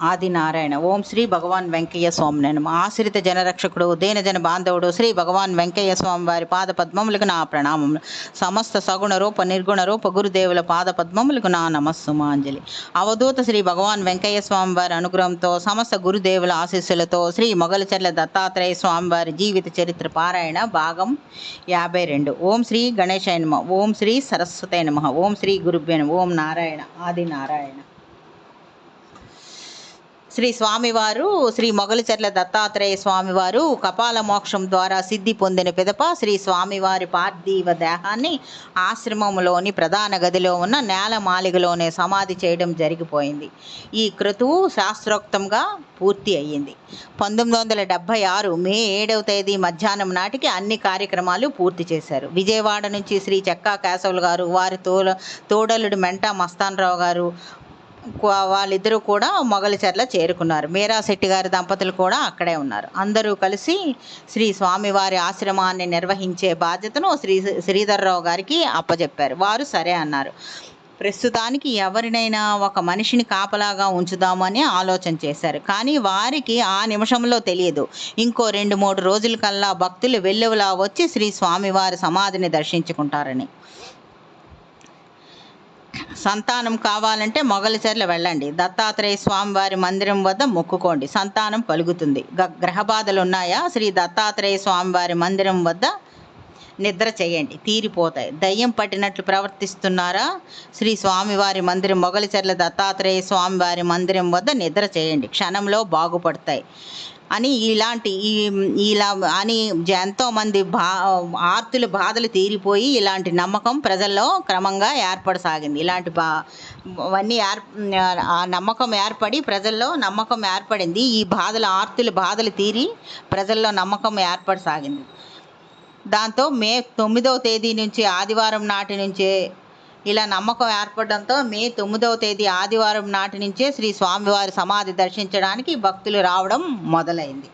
ఆది నారాయణ ఓం శ్రీ భగవాన్ వెంకయ్య స్వామి నమ ఆశ్రిత జనరక్షకుడు దేన జన బాంధవుడు శ్రీ భగవాన్ వెంకయ్య స్వామి వారి పాద పద్మములకు నా ప్రణామములు సమస్త సగుణ రూప నిర్గుణ రూప గురుదేవుల పాద పద్మములకు నా నమస్సుమాంజలి అవధూత శ్రీ భగవాన్ వెంకయ్య స్వామి వారి అనుగ్రహంతో సమస్త గురుదేవుల ఆశీస్సులతో శ్రీ మొగలచర్ల దత్తాత్రేయ స్వామి వారి జీవిత చరిత్ర పారాయణ భాగం యాభై రెండు ఓం శ్రీ గణేశాయ నమ ఓం శ్రీ సరస్వతే నమ ఓం శ్రీ గురుభ్య నమః. ఓం నారాయణ ఆది నారాయణ శ్రీ స్వామివారు శ్రీ మొగలిచెర్ల దత్తాత్రేయ స్వామివారు కపాల మోక్షం ద్వారా సిద్ధి పొందిన పిదప శ్రీ స్వామివారి పార్థివ దేహాన్ని ఆశ్రమంలోని ప్రధాన గదిలో ఉన్న నేల మాలిగలోనే సమాధి చేయడం జరిగిపోయింది. ఈ క్రతువు శాస్త్రోక్తంగా పూర్తి అయ్యింది. పంతొమ్మిది వందల డెబ్భై ఆరు మే ఏడవ తేదీ మధ్యాహ్నం నాటికి అన్ని కార్యక్రమాలు పూర్తి చేశారు. విజయవాడ నుంచి శ్రీ చెక్కా కేశవులు గారు వారి తోడ తోడలుడు మెంటా మస్తానరావు గారు వాళ్ళిద్దరూ కూడా మొగలిచెర్ల చేరుకున్నారు. మీరా శెట్టి గారి దంపతులు కూడా అక్కడే ఉన్నారు. అందరూ కలిసి శ్రీ స్వామివారి ఆశ్రమాన్ని నిర్వహించే బాధ్యతను శ్రీ శ్రీధర్రావు గారికి అప్పజెప్పారు. వారు సరే అన్నారు. ప్రస్తుతానికి ఎవరినైనా ఒక మనిషిని కాపలాగా ఉంచుదామని ఆలోచన చేశారు. కానీ వారికి ఆ నిమిషంలో తెలియదు. ఇంకో రెండు మూడు రోజుల కల్లా భక్తులు వెల్లువలా వచ్చి శ్రీ స్వామివారి సమాధిని దర్శించుకుంటారని. సంతానం కావాలంటే మొగలిచెర్ల వెళ్ళండి. దత్తాత్రేయ స్వామివారి మందిరం వద్ద మొక్కుకోండి. సంతానం పలుకుతుంది గ- గ్రహ బాధలు ఉన్నాయా శ్రీ దత్తాత్రేయ స్వామివారి మందిరం వద్ద నిద్ర చేయండి. తీరిపోతాయి. దయ్యం పట్టినట్లు ప్రవర్తిస్తున్నారా? శ్రీ స్వామివారి మందిరం మొగలిచెర్ల దత్తాత్రేయ స్వామివారి మందిరం వద్ద నిద్ర చేయండి. క్షణంలో బాగుపడతాయి. అని ఇలాంటి ఈ ఇలా అని ఎంతోమంది బా ఆర్తుల బాధలు తీరిపోయి ఇలాంటి నమ్మకం ప్రజల్లో క్రమంగా ఏర్పడసాగింది. ఇలాంటి బా అవన్నీ ఏర్ ఆ నమ్మకం ఏర్పడి ప్రజల్లో నమ్మకం ఏర్పడింది. ఈ బాధలు ఆర్తుల బాధలు తీరి ప్రజల్లో నమ్మకం ఏర్పడసాగింది. దాంతో మే తొమ్మిదవ తేదీ నుంచి ఆదివారం నాటి నుంచే ఇలా నమ్మకం ఏర్పడడంతో మే తొమ్మిదవ తేదీ ఆదివారం నాటి నుంచే శ్రీ స్వామివారి సమాధి దర్శించడానికి భక్తులు రావడం మొదలైంది.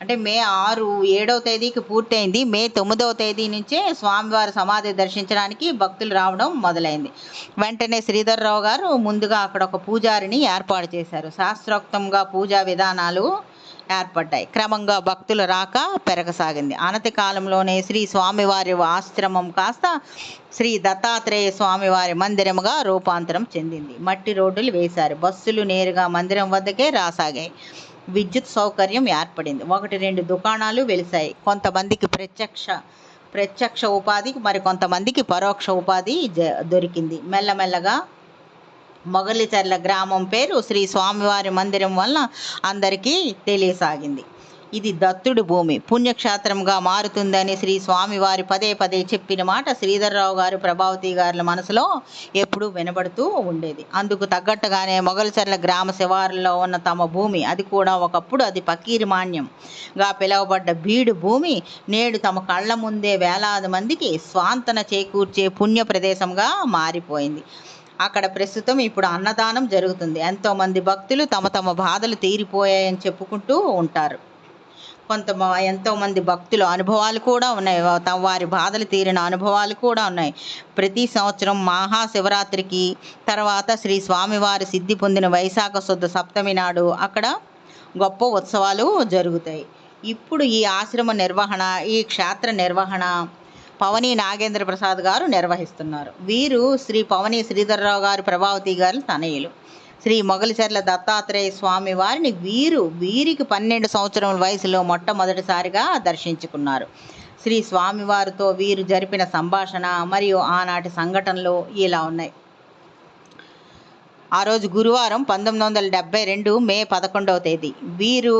అంటే మే ఆరు ఏడవ తేదీకి పూర్తయింది. మే తొమ్మిదవ తేదీ నుంచే స్వామివారి సమాధి దర్శించడానికి భక్తులు రావడం మొదలైంది. వెంటనే శ్రీధర్రావు గారు ముందుగా అక్కడ ఒక పూజారిని ఏర్పాటు చేశారు. శాస్త్రోక్తంగా పూజా విధానాలు ఏర్పడ్డాయి. క్రమంగా భక్తుల రాక పెరగసాగింది. అనతి కాలంలోనే శ్రీ స్వామివారి ఆశ్రమం కాస్త శ్రీ దత్తాత్రేయ స్వామివారి మందిరముగా రూపాంతరం చెందింది. మట్టి రోడ్డులు వేశారు. బస్సులు నేరుగా మందిరం వద్దకే రాసాగాయి. విద్యుత్ సౌకర్యం ఏర్పడింది. ఒకటి రెండు దుకాణాలు వెలిశాయి. కొంతమందికి ప్రత్యక్ష ప్రత్యక్ష ఉపాధి మరి కొంతమందికి పరోక్ష ఉపాధి జ- దొరికింది. మెల్లమెల్లగా మొగలిచర్ల గ్రామం పేరు శ్రీ స్వామివారి మందిరం వలన అందరికీ తెలియసాగింది. ఇది దత్తుడి భూమి. పుణ్యక్షేత్రంగా మారుతుందని శ్రీ స్వామివారి పదే పదే చెప్పిన మాట శ్రీధర్రావు గారు ప్రభావతి గారుల మనసులో ఎప్పుడూ వినబడుతూ ఉండేది. అందుకు తగ్గట్టుగానే మొగలిచర్ల గ్రామ శివారులో ఉన్న తమ భూమి అది కూడా ఒకప్పుడు అది పకీరి మాన్యంగా పిలువబడ్డ బీడు భూమి. నేడు తమ కళ్ళ ముందే వేలాది మందికి స్వాంతన చేకూర్చే పుణ్య ప్రదేశంగా మారిపోయింది. అక్కడ ప్రస్తుతం ఇప్పుడు అన్నదానం జరుగుతుంది. ఎంతోమంది భక్తులు తమ తమ బాధలు తీరిపోయాయని చెప్పుకుంటూ ఉంటారు. కొంత ఎంతోమంది భక్తులు అనుభవాలు కూడా ఉన్నాయి. తమ వారి బాధలు తీరిన అనుభవాలు కూడా ఉన్నాయి. ప్రతి సంవత్సరం మహాశివరాత్రికి తర్వాత శ్రీ స్వామివారి సిద్ధి పొందిన వైశాఖ శుద్ధ సప్తమి నాడు అక్కడ గొప్ప ఉత్సవాలు జరుగుతాయి. ఇప్పుడు ఈ ఆశ్రమ నిర్వహణ ఈ క్షేత్ర నిర్వహణ పవని నాగేంద్ర ప్రసాద్ గారు నిర్వహిస్తున్నారు. వీరు శ్రీ పవని శ్రీధర్రావు గారు ప్రభావతి గారు తనయులు. శ్రీ మొగలిచెర్ల దత్తాత్రేయ స్వామి వారిని వీరు వీరికి పన్నెండు సంవత్సరముల వయసులో మొట్టమొదటిసారిగా దర్శించుకున్నారు. శ్రీ స్వామివారితో వీరు జరిపిన సంభాషణ మరియు ఆనాటి సంఘటనలు ఇలా ఉన్నాయి. ఆ రోజు గురువారం పంతొమ్మిది వందల డెబ్బై రెండు మే పదకొండవ తేదీ. వీరు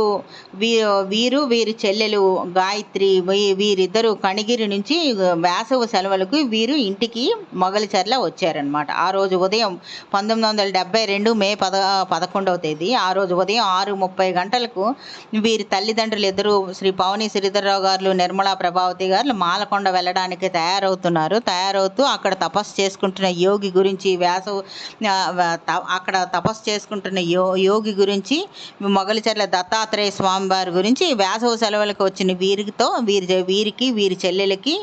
వీరు వీరు వీరి చెల్లెలు గాయత్రి వీ- వీరిద్దరూ కణిగిరి నుంచి వేసవి సెలవులకు వీరు ఇంటికి మొగలిచర్ల వచ్చారనమాట ఆ రోజు ఉదయం పంతొమ్మిది వందల డెబ్బై రెండు మే పద పదకొండవ తేదీ ఆ రోజు ఉదయం ఆరు ముప్పై గంటలకు వీరి తల్లిదండ్రులు ఇద్దరు శ్రీ పవని శ్రీధర్రావు గారు నిర్మలా ప్రభావతి గారు మాలకొండ వెళ్ళడానికి తయారవుతున్నారు. తయారవుతూ అక్కడ తపస్సు చేసుకుంటున్న యోగి గురించి వేసవ అక్కడ తపస్సు చేసుకుంటున్న యో యోగి గురించి మొగలిచెర్ల దత్తాత్రేయ స్వామి వారి గురించి వేసవ సెలవులకు వచ్చిన వీరితో వీరి వీరికి వీరి చెల్లెలకి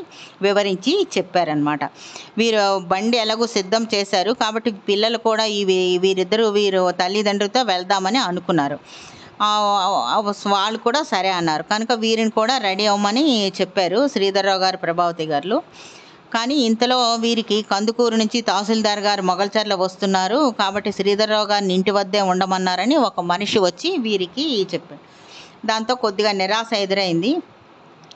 వివరించి చెప్పారనమాట వీరు బండి ఎలాగో సిద్ధం చేశారు. కాబట్టి పిల్లలు కూడా ఇవి వీరిద్దరూ వీరు తల్లిదండ్రులతో వెళ్దామని అనుకున్నారు. వాళ్ళు కూడా సరే అన్నారు. కనుక వీరిని కూడా రెడీ అవ్వమని చెప్పారు శ్రీధర్రావు గారు ప్రభావతి గారు. కానీ ఇంతలో వీరికి కందుకూరు నుంచి తహసీల్దార్ గారు మొగల్చర్ల వస్తున్నారు. కాబట్టి శ్రీధర్రావు గారిని ఇంటి వద్దే ఉండమన్నారని ఒక మనిషి వచ్చి వీరికి చెప్పారు దాంతో కొద్దిగా నిరాశ ఎదురైంది.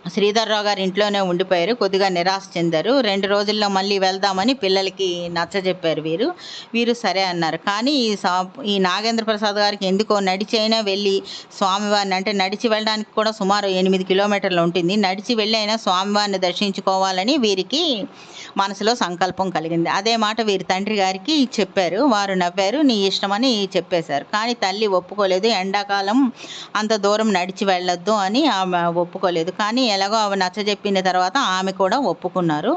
శ్రీధర్రావు గారు ఇంట్లోనే ఉండిపోయారు కొద్దిగా నిరాశ చెందారు. రెండు రోజుల్లో మళ్ళీ వెళ్దామని పిల్లలకి నచ్చజెప్పారు వీరు. వీరు సరే అన్నారు. కానీ ఈ సా ఈ నాగేంద్ర ప్రసాద్ గారికి ఎందుకో నడిచైనా వెళ్ళి స్వామివారిని అంటే నడిచి వెళ్ళడానికి కూడా సుమారు ఎనిమిది కిలోమీటర్లు ఉంటుంది. నడిచి వెళ్ళి అయినా స్వామివారిని దర్శించుకోవాలని వీరికి మనసులో సంకల్పం కలిగింది. అదే మాట వీరి తండ్రి గారికి చెప్పారు. వారు నవ్వారు. నీ ఇష్టమని చెప్పేశారు. కానీ తల్లి ఒప్పుకోలేదు. ఎండాకాలం అంత దూరం నడిచి వెళ్ళొద్దు అని ఆమె ఒప్పుకోలేదు. కానీ ఎలాగో ఆమె నచ్చజెప్పిన తర్వాత ఆమె కూడా ఒప్పుకున్నారు.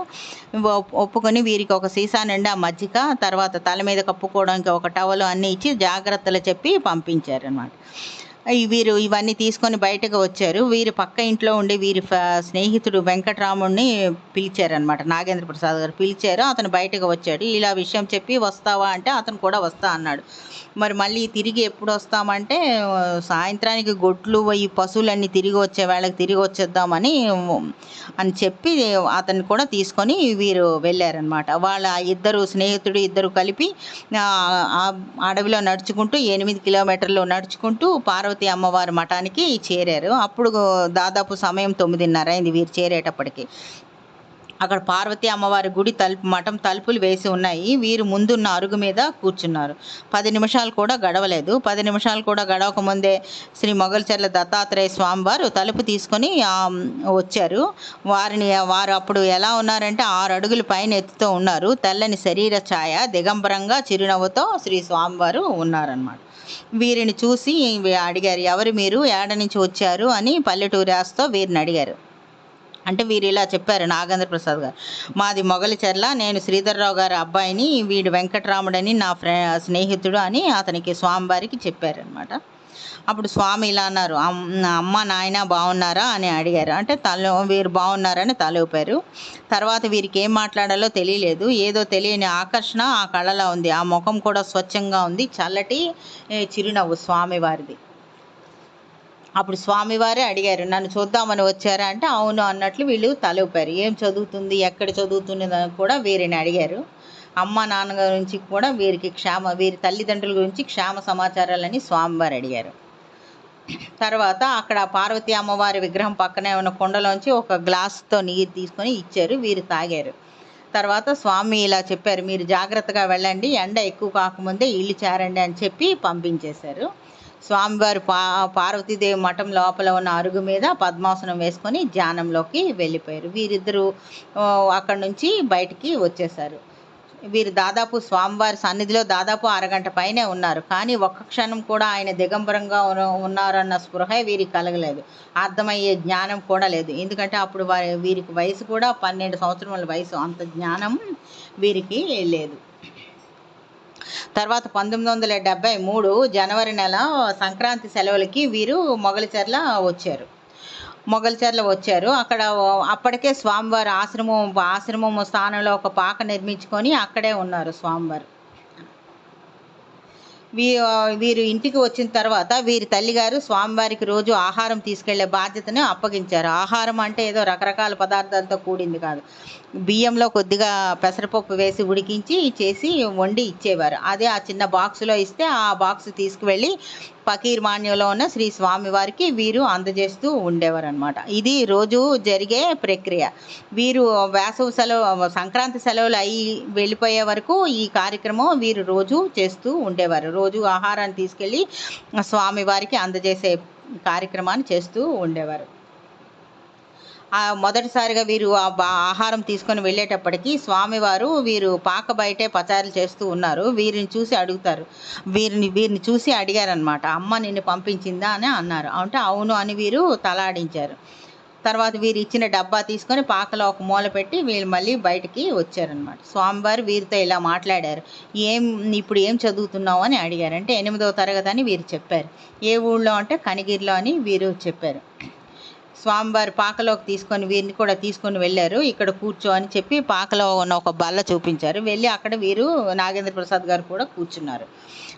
ఒప్పుకొని వీరికి ఒక సీసా నిండా మజ్జిగ తర్వాత తల మీద కప్పుకోవడానికి ఒక టవల్ అన్నీ ఇచ్చి జాగ్రత్తలు చెప్పి పంపించారు అనమాట వీరు ఇవన్నీ తీసుకొని బయటకు వచ్చారు. వీరు పక్క ఇంట్లో ఉండి వీరి ఫ- స్నేహితుడు వెంకటరాముడిని పిలిచారనమాట నాగేంద్ర ప్రసాద్ గారు పిలిచారు. అతను బయటకు వచ్చాడు. ఇలా విషయం చెప్పి వస్తావా అంటే అతను కూడా వస్తా అన్నాడు. మరి మళ్ళీ తిరిగి ఎప్పుడు వస్తామంటే సాయంత్రానికి గొడ్లు ఈ పశువులన్నీ తిరిగి వచ్చే వేళకి తిరిగి వచ్చేద్దామని అని చెప్పి అతన్ని కూడా తీసుకొని వీరు వెళ్ళారనమాట వాళ్ళ ఇద్దరు స్నేహితుడు ఇద్దరు కలిపి అడవిలో నడుచుకుంటూ ఎనిమిది కిలోమీటర్లు నడుచుకుంటూ పార్వతీ పార్వతి అమ్మవారి మఠానికి చేరారు. అప్పుడు దాదాపు సమయం తొమ్మిదిన్నర అయింది వీరు చేరేటప్పటికి. అక్కడ పార్వతి అమ్మవారి గుడి తలుపు మఠం తలుపులు వేసి ఉన్నాయి. వీరు ముందున్న అరుగు మీద కూర్చున్నారు. పది నిమిషాలు కూడా గడవలేదు. పది నిమిషాలు కూడా గడవక ముందే శ్రీ మొగల్చెర్ల దత్తాత్రేయ స్వామివారు తలుపు తీసుకొని వచ్చారు. వారిని వారు అప్పుడు ఎలా ఉన్నారంటే ఆరు అడుగులు పైన ఎత్తుతో ఉన్నారు. తెల్లని శరీర ఛాయ దిగంబరంగా చిరునవ్వుతో శ్రీ స్వామివారు ఉన్నారన్నమాట. వీరిని చూసి అడిగారు ఎవరు మీరు? ఏడ నుంచి వచ్చారు? అని పల్లెటూరు యాసతో వీరిని అడిగారు. అంటే వీరు ఇలా చెప్పారు నాగేంద్ర ప్రసాద్ గారు. మాది మొగలిచెర్ల నేను శ్రీధర్రావు గారి అబ్బాయిని వీడు వెంకటరాముడని నా ఫ్రె స్నేహితుడు అని అతనికి స్వామివారికి చెప్పారనమాట అప్పుడు స్వామి ఇలా అన్నారు "అమ్- అమ్మ నాయన బాగున్నారా అని అడిగారు. అంటే తల వీరు బాగున్నారని తల ఊపారు తర్వాత వీరికి ఏం మాట్లాడాలో తెలియలేదు. ఏదో తెలియని ఆకర్షణ ఆ కళలో ఉంది. ఆ ముఖం కూడా స్వచ్ఛంగా ఉంది. చల్లటి చిరునవ్వు స్వామివారిది. అప్పుడు స్వామివారే అడిగారు నన్ను చూద్దామని వచ్చారా? అంటే అవును అన్నట్లు వీళ్ళు తలూపారు. ఏం చదువుతుంది? ఎక్కడ చదువుతుంది అని కూడా వీరిని అడిగారు. అమ్మ నాన్న గురించి కూడా వీరికి క్షేమ వీరి తల్లిదండ్రుల గురించి క్షేమ సమాచారాలని స్వామివారు అడిగారు. తర్వాత అక్కడ పార్వతీ అమ్మవారి విగ్రహం పక్కనే ఉన్న కుండలోంచి ఒక గ్లాస్తో నీరు తీసుకొని ఇచ్చారు వీరు తాగారు. తర్వాత స్వామి ఇలా చెప్పారు మీరు జాగ్రత్తగా వెళ్ళండి ఎండ ఎక్కువ కాకముందే ఇల్లు చేరండి అని చెప్పి పంపించేశారు. స్వామివారు పా పార్వతీదేవి మఠం లోపల ఉన్న అరుగు మీద పద్మాసనం వేసుకొని ధ్యానంలోకి వెళ్ళిపోయారు. వీరిద్దరూ అక్కడి నుంచి బయటికి వచ్చేసారు వీరు దాదాపు స్వామివారి సన్నిధిలో దాదాపు అరగంట పైనే ఉన్నారు. కానీ ఒక్క క్షణం కూడా ఆయన దిగంబరంగా ఉన్నారన్న స్పృహ వీరికి కలగలేదు. అర్థమయ్యే జ్ఞానం కూడా లేదు. ఎందుకంటే అప్పుడు వారి వీరికి వయసు కూడా పన్నెండు సంవత్సరముల వయసు. అంత జ్ఞానం వీరికి లేదు. తర్వాత పంతొమ్మిది వందల డెబ్బై మూడు జనవరి నెల సంక్రాంతి సెలవులకి వీరు మొగలిచెర్ల వచ్చారు. మొగల్చర్ల వచ్చారు. అక్కడ అప్పటికే స్వామివారు ఆశ్రమం ఆశ్రమం స్థానంలో ఒక పాక నిర్మించుకొని అక్కడే ఉన్నారు స్వామివారు. వీ వీరు ఇంటికి వచ్చిన తర్వాత వీరి తల్లిగారు స్వామివారికి రోజు ఆహారం తీసుకెళ్ళే బాధ్యతను అప్పగించారు. ఆహారం అంటే ఏదో రకరకాల పదార్థాలతో కూడింది కాదు. బియ్యంలో కొద్దిగా పెసరపప్పు వేసి ఉడికించి చేసి వండి ఇచ్చేవారు. అదే ఆ చిన్న బాక్సులో ఇస్తే ఆ బాక్స్ తీసుకువెళ్ళి పకీర్ మాన్యంలో ఉన్న శ్రీ స్వామివారికి వీరు అందజేస్తూ ఉండేవారు అనమాట ఇది రోజు జరిగే ప్రక్రియ. వీరు వేసవి సెలవు సంక్రాంతి సెలవులు అయి వెళ్ళిపోయే వరకు ఈ కార్యక్రమం వీరు రోజు చేస్తూ ఉండేవారు. రోజు ఆహారాన్ని తీసుకెళ్ళి స్వామివారికి అందజేసే కార్యక్రమాన్ని చేస్తూ ఉండేవారు. మొదటిసారిగా వీరు ఆ ఆహారం తీసుకొని వెళ్ళేటప్పటికి స్వామివారు వీరు పాక బయటే పచారులు చేస్తూ ఉన్నారు. వీరిని చూసి అడుగుతారు. వీరిని వీరిని చూసి అడిగారనమాట అమ్మ నిన్ను పంపించిందా? అని అన్నారు. అంటే అవును అని వీరు తలాడించారు. తర్వాత వీరు ఇచ్చిన డబ్బా తీసుకొని పాకలో ఒక మూల పెట్టి వీళ్ళు మళ్ళీ బయటికి వచ్చారనమాట స్వామివారు వీరితో ఇలా మాట్లాడారు. ఏం ఇప్పుడు ఏం చదువుతున్నావు అని అడిగారు. అంటే ఎనిమిదవ తరగతి అని వీరు చెప్పారు. ఏ ఊళ్ళో అంటే కనిగిరిలో అని వీరు చెప్పారు. స్వామివారి పాకలోకి తీసుకొని వీరిని కూడా తీసుకొని వెళ్ళారు. ఇక్కడ కూర్చో అని చెప్పి పాకలో ఉన్న ఒక బల్ల చూపించారు. వెళ్ళి అక్కడ వీరు నాగేంద్ర ప్రసాద్ గారు కూడా కూర్చున్నారు.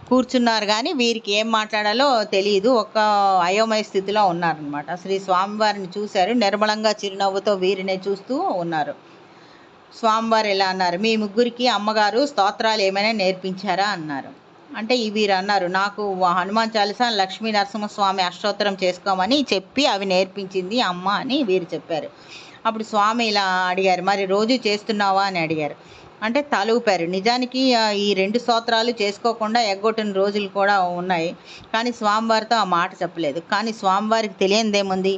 కూర్చున్నారు కానీ వీరికి ఏం మాట్లాడాలో తెలియదు. ఒక అయోమయ స్థితిలో ఉన్నారనమాట శ్రీ స్వామివారిని చూశారు. నిర్మలంగా చిరునవ్వుతో వీరినే చూస్తూ ఉన్నారు. స్వామివారు ఇలా అన్నారు? మీ ముగ్గురికి అమ్మగారు స్తోత్రాలు ఏమైనా నేర్పించారా? అన్నారు. అంటే వీరు అన్నారు నాకు హనుమాన్ చాలీసా లక్ష్మీ నరసింహస్వామి అష్టోత్తరం చేసుకోమని చెప్పి అవి నేర్పించింది అమ్మ అని వీరు చెప్పారు. అప్పుడు స్వామి ఇలా అడిగారు మరి రోజు చేస్తున్నావా? అని అడిగారు. అంటే తల ఊపారు నిజానికి ఈ రెండు స్తోత్రాలు చేసుకోకుండా ఎగ్గొట్టిన రోజులు కూడా ఉన్నాయి కానీ స్వామివారితో ఆ మాట చెప్పలేదు. కానీ స్వామివారికి తెలియనిదేముంది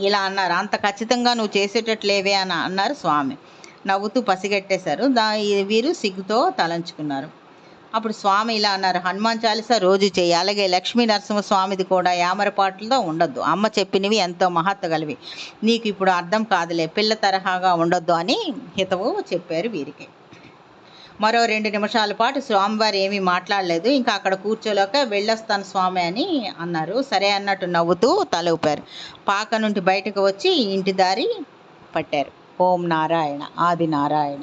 ఇలా అన్నారు. అంత ఖచ్చితంగా నువ్వు చేసేటట్లేవే అని అన్నారు స్వామి. నవ్వుతూ పసిగట్టేశారు. దా వీరు సిగ్గుతో తలంచుకున్నారు. అప్పుడు స్వామి ఇలా అన్నారు హనుమాన్ చాలీస రోజు చేయి. అలాగే లక్ష్మీ నరసింహ స్వామిది కూడా యామరపాట్లతో ఉండొద్దు. అమ్మ చెప్పినవి ఎంతో మహత్వ కలివి. నీకు ఇప్పుడు అర్థం కాదులే పిల్ల తరహాగా ఉండొద్దు అని హితవు చెప్పారు వీరికి. మరో రెండు నిమిషాల పాటు స్వామివారు ఏమీ మాట్లాడలేదు. ఇంకా అక్కడ కూర్చోలేక వెళ్ళొస్తాను స్వామి అని అన్నారు. సరే అన్నట్టు నవ్వుతూ తల ఊపారు. పాక నుండి బయటకు వచ్చి ఇంటి దారి పట్టారు. ఓం నారాయణ ఆది నారాయణ.